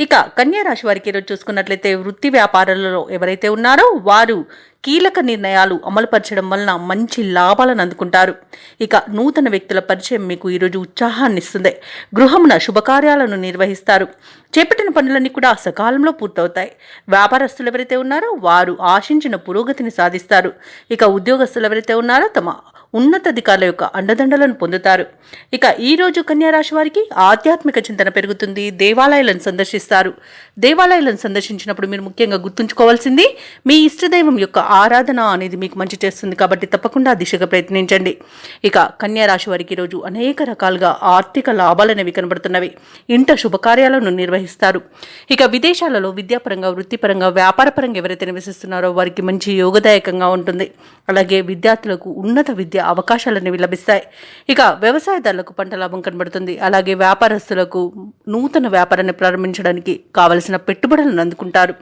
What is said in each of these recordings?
ఇక కన్యారాశి వారికి ఈరోజు చూసుకున్నట్లయితే వృత్తి వ్యాపారాలలో ఎవరైతే ఉన్నారో వారు కీలక నిర్ణయాలు అమలుపరచడం వలన మంచి లాభాలను అందుకుంటారు. ఇక నూతన వ్యక్తుల పరిచయం మీకు ఈరోజు ఉత్సాహాన్ని ఇస్తుంది. గృహమున శుభకార్యాలను నిర్వహిస్తారు. చేపట్టిన పనులన్నీ కూడా సకాలంలో పూర్తవుతాయి. వ్యాపారస్తులు ఎవరైతే ఉన్నారో వారు ఆశించిన పురోగతిని సాధిస్తారు. ఇక ఉద్యోగస్తులు ఎవరైతే ఉన్నారో తమ ఉన్నతాధికారుల యొక్క అండదండలను పొందుతారు. ఇక ఈ రోజు కన్యా రాశి వారికి ఆధ్యాత్మిక చింతన పెరుగుతుంది. దేవాలయాలను సందర్శిస్తారు. దేవాలయాలను సందర్శించినప్పుడు మీరు ముఖ్యంగా గుర్తుంచుకోవాల్సింది మీ ఇష్టదైవం యొక్క ఆరాధన అనేది మీకు మంచి చేస్తుంది కాబట్టి తప్పకుండా దిశగా ప్రయత్నించండి. ఇక కన్యా రాశి వారికి ఈరోజు అనేక రకాలుగా ఆర్థిక లాభాలనేవి కనబడుతున్నవి. ఇంట శుభకార్యాలను నిర్వహిస్తారు. ఇక విదేశాలలో విద్యాపరంగా వృత్తిపరంగా వ్యాపారపరంగా ఎవరైతే నివసిస్తున్నారో వారికి మంచి యోగదాయకంగా ఉంటుంది. అలాగే విద్యార్థులకు ఉన్నత విద్య అవకాశాలనేవి లభిస్తాయి. ఇక వ్యవసాయదారులకు పంట లాభం కనబడుతుంది. అలాగే వ్యాపారస్తులకు నూతన వ్యాపారాన్ని ప్రారంభించడానికి కావలసిన పెట్టుబడులను అందుకుంటారు.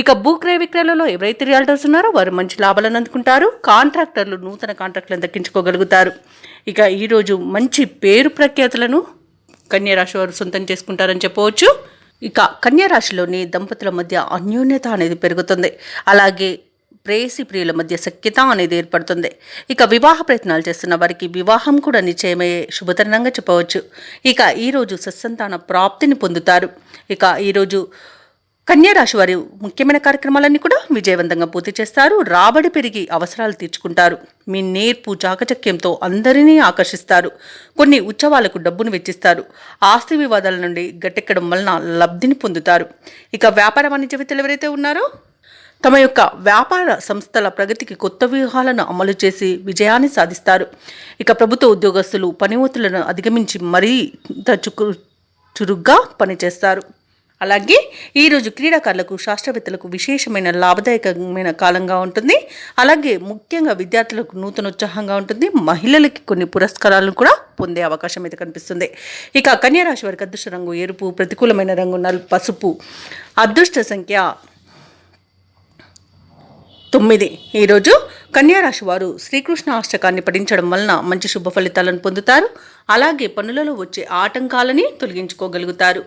ఇక భూ క్రయ విక్రయాలలో ఎవరైతే రియాల్టర్స్ ఉన్నారో వారు మంచి లాభాలను అందుకుంటారు. కాంట్రాక్టర్లు నూతన కాంట్రాక్టులను దక్కించుకోగలుగుతారు. ఇక ఈరోజు మంచి పేరు ప్రఖ్యాతులను కన్యారాశి వారు సొంతం చేసుకుంటారని చెప్పవచ్చు. ఇక కన్యరాశిలోని దంపతుల మధ్య అన్యోన్యత అనేది పెరుగుతుంది. అలాగే ప్రేయసి ప్రియుల మధ్య సఖ్యత అనేది ఏర్పడుతుంది. ఇక వివాహ ప్రయత్నాలు చేస్తున్న వారికి వివాహం కూడా నిశ్చయమయ్యే శుభతరణంగా చెప్పవచ్చు. ఇక ఈరోజు సత్సంతాన ప్రాప్తిని పొందుతారు. ఇక ఈరోజు కన్యారాశి వారి ముఖ్యమైన కార్యక్రమాలన్నీ కూడా విజయవంతంగా పూర్తి చేస్తారు. రాబడి పెరిగి అవసరాలు తీర్చుకుంటారు. మీ నేర్పు చాకచక్యంతో అందరినీ ఆకర్షిస్తారు. కొన్ని ఉత్సవాలకు డబ్బును వెచ్చిస్తారు. ఆస్తి వివాదాల నుండి గట్టెక్కడం వలన లబ్ధిని పొందుతారు. ఇక వ్యాపార వాణిజ్య వ్యక్తులు ఎవరైతే ఉన్నారో తమ యొక్క వ్యాపార సంస్థల ప్రగతికి కొత్త వ్యూహాలను అమలు చేసి విజయాన్ని సాధిస్తారు. ఇక ప్రభుత్వ ఉద్యోగస్తులు పని అధిగమించి మరీ చుకు చురుగ్గా పనిచేస్తారు. అలాగే ఈరోజు క్రీడాకారులకు శాస్త్రవేత్తలకు విశేషమైన లాభదాయకమైన కాలంగా ఉంటుంది. అలాగే ముఖ్యంగా విద్యార్థులకు నూతన ఉత్సాహంగా ఉంటుంది. మహిళలకి కొన్ని పురస్కారాలను కూడా పొందే అవకాశం అయితే కనిపిస్తుంది. ఇక కన్యారాశి వారికి అదృష్ట రంగు ఎరుపు ప్రతికూలమైన రంగు నలుపు పసుపు అదృష్ట సంఖ్య తొమ్మిది. ఈరోజు కన్యారాశి వారు శ్రీకృష్ణ అష్టకాన్ని పఠించడం వలన మంచి శుభ ఫలితాలను పొందుతారు. అలాగే పనులలో వచ్చే ఆటంకాలని తొలగించుకోగలుగుతారు.